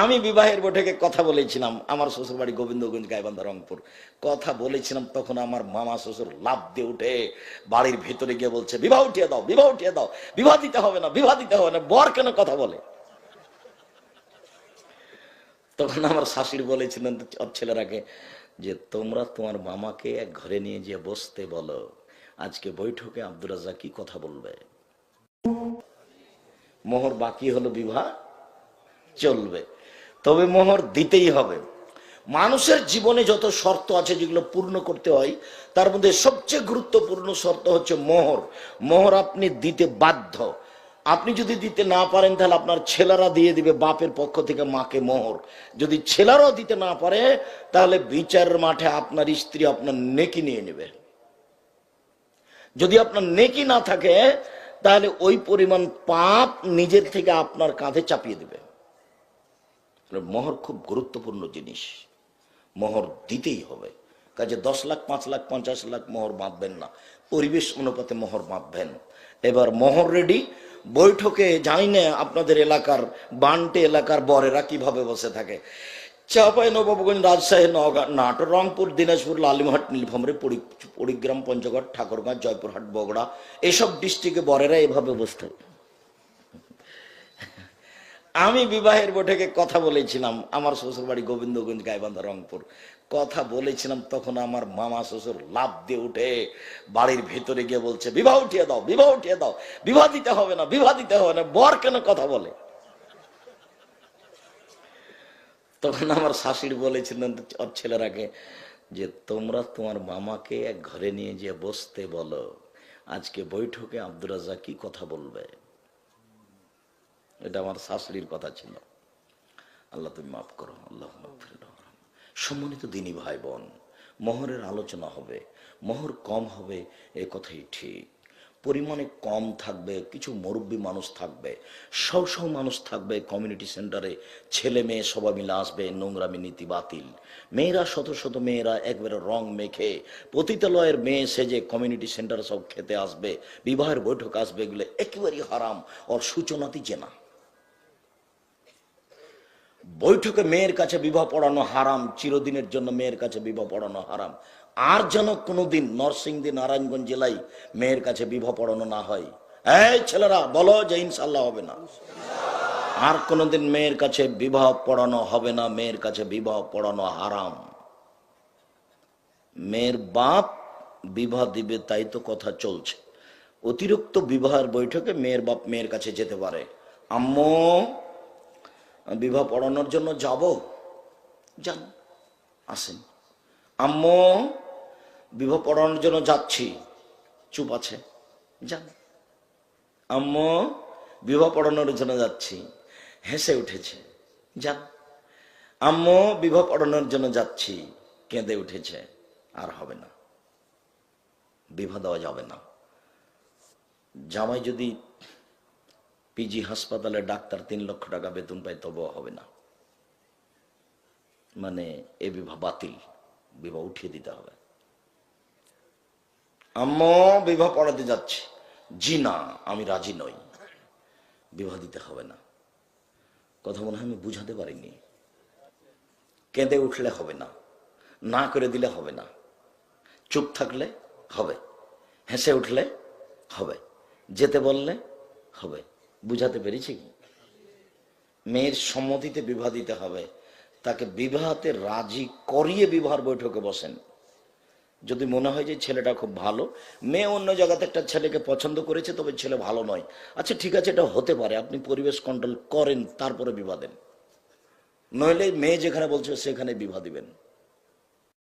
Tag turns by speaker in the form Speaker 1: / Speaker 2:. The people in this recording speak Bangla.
Speaker 1: আমি বিবাহের বৈঠকে কথা বলেছিলাম, আমার শ্বশুর বাড়ি গোবিন্দগঞ্জ, গাইবান্ধা, রংপুর। কথা বলেছিলাম, তখন আমার মামা শ্বশুর লাভ দিয়ে উঠে বাড়ির ভিতরে গিয়ে বলছে, বিবাহ উঠিয়ে দাও, বিবাহ উঠিয়ে দাও, বিবাহ দিতে হবে না, বিবাহ দিতে হবে না, বর কেন কথা বলে? তখন আমার শাশুড়ি বলেছিলেন ওর ছেলেরাকে যে, তোমরা তোমার মামাকে এক ঘরে নিয়ে গিয়ে বসতে বলো, আজকে বৈঠকে আব্দুর রাজা কি কথা বলবে? মোহর বাকি হলো বিবাহ, চলবে। তবে মোহর দিতেই হবে। মানুষের জীবনে যত শর্ত আছে যেগুলো পূর্ণ করতে হয়, তার মধ্যে সবচেয়ে গুরুত্বপূর্ণ শর্ত হচ্ছে মোহর। মোহর আপনি দিতে বাধ্য। আপনি যদি দিতে না পারেন, তাহলে আপনার ছেলেরা দিয়ে দিবে, বাপের পক্ষ থেকে মাকে মোহর। যদি ছেলেরাও দিতে না পারে, তাহলে বিচারের মাঠে আপনার স্ত্রী আপনার নেকি নিয়ে নেবে। যদি আপনার নেকি না থাকে, তাহলে ওই পরিমাণ পাপ নিজের থেকে আপনার কাঁধে চাপিয়ে দেবে। মোহর খুব গুরুত্বপূর্ণ জিনিস। মোহর দিতেই হবে। কাজে দশ লাখ, পাঁচ লাখ, পঞ্চাশ লাখ মোহর বাঁধবেন না। পরিবেশ অনুপাতে মোহর বাঁধবেন। এবার মোহর রেডি বৈঠকে জানি না আপনাদের এলাকার বান্টে এলাকার বরেরা কীভাবে বসে থাকে। চাপাই নবাবগঞ্জ রাজশাহী নওগাঁ নাটোর রংপুর, দিনাজপুর, লালিমহাট, নীলফামরি পরিগ্রাম পঞ্চগড়, ঠাকুরগাঁ, জয়পুরহাট, বগড়া, এসব ডিস্ট্রিক্টে বরেরা এভাবে বসতে আমি বিবাহের বৈঠকে কথা বলেছিলাম, আমার শ্বশুর বাড়ি গোবিন্দগঞ্জ, গাইবান্ধা, রংপুর। কথা বলেছিলাম, তখন আমার মামা শ্বশুর লাভ দিয়ে উঠে বাড়ির ভেতরে গিয়ে বলছে, বিবাহ উঠিয়ে দাও, বিবাহ উঠিয়ে দাও, বিবাহ দিতে হবে না, বিবাহ দিতে হবে না। বর কেন কথা বলে? তখন আমার শাশুড়ি বলেছিলেন ওর ছেলেরাকে যে, তোমরা তোমার মামাকে এক ঘরে নিয়ে গিয়ে বসতে বলো। আজকে বৈঠকে আব্দুর রাজা কি কথা বলবে? এটা আমার শাশুড়ির কথা ছিল। আল্লাহ তুমি মাফ করো, আল্লাহ। সম্মানিত দিনী ভাই বোন মোহরের আলোচনা হবে, মোহর কম হবে, এ কথাই ঠিক। পরিমাণে কম থাকবে, কিছু মুরব্বী মানুষ থাকবে, সব সব মানুষ থাকবে কমিউনিটি সেন্টারে ছেলে মেয়ে সবাই মিলে আসবে, নোংরামি নীতি বাতিল। মেয়েরা শত শত মেয়েরা একবারে রং মেখে, পতিতালয়ের মেয়ে সেজে কমিউনিটি সেন্টারে সব খেতে আসবে, বিবাহের বৈঠক আসবে, এগুলো একেবারেই হারাম, ওর সূচনাতি জেনা। বৈঠকে মেয়ের কাছে বিবাহ পড়ানো হারাম, চিরদিনের জন্য মেয়ের কাছে বিবাহ পড়ানো হারাম। আর যেন কোনোদিন নরসিংদী নারায়ণগঞ্জ জেলায় মেয়ের কাছে বিবাহ পড়ানো না হয়। এই ছেলেরা, বলো যে ইনশাল্লাহ হবে না। আর কোনোদিন মেয়ের কাছে বিবাহ পড়ানো হবে না, মেয়ের কাছে বিবাহ পড়ানো হারাম। মেয়ের বাপ বিবাহ দিবে, তাই তো কথা চলছে। অতিরিক্ত বিবাহের বৈঠকে মেয়ের বাপ মেয়ের কাছে যেতে পারে। আম্মু বিবাহ পড়ানোর জন্য যাব? যান, আসেন। আম্মু, বিবাহ পড়ানোর জন্য যাচ্ছি। চুপ আছে। যান। আম্মু, বিবাহ পড়ানোর জন্য যাচ্ছি। হেসে উঠেছে। যান। আম্মু, বিবাহ পড়ানোর জন্য যাচ্ছি। কেঁদে উঠেছে। আর হবে না। বিবাহ দেওয়া যাবে না। জামাই যদি পিজি হাসপাতালে ডাক্তার তিন লক্ষ টাকা বেতন পায়, তবুও হবে না। মানে এ বিবাহ বাতিল, বিবাহ উঠিয়ে দিতে হবে। আম্মু, বিবাহ পড়াতে যাচ্ছে। জি না, আমি রাজি নই। বিবাহ দিতে হবে না। কথা মনে হয় আমি বুঝাতে পারিনি। কেঁদে উঠলে হবে না। না করে দিলে হবে না। চুপ থাকলে হবে। হেসে উঠলে হবে। যেতে বললে হবে। বুঝাতে পেরেছি? মেয়ের সম্মতিতে বিবাহ দিতে হবে। তাকে বিবাহতে রাজি করিয়ে বিবাহের বৈঠকে বসেন। যদি মনে হয় যে ছেলেটা খুব ভালো, মেয়ে অন্য জায়গাতে একটা ছেলেকে পছন্দ করেছে, তবে ছেলে ভালো নয়। আচ্ছা ঠিক আছে, এটা হতে পারে। আপনি পরিবেশ কন্ট্রোল করেন, তারপরে বিবাহ দেন। নইলে মেয়ে যেখানে বলছে সেখানে বিবাহ দিবেন।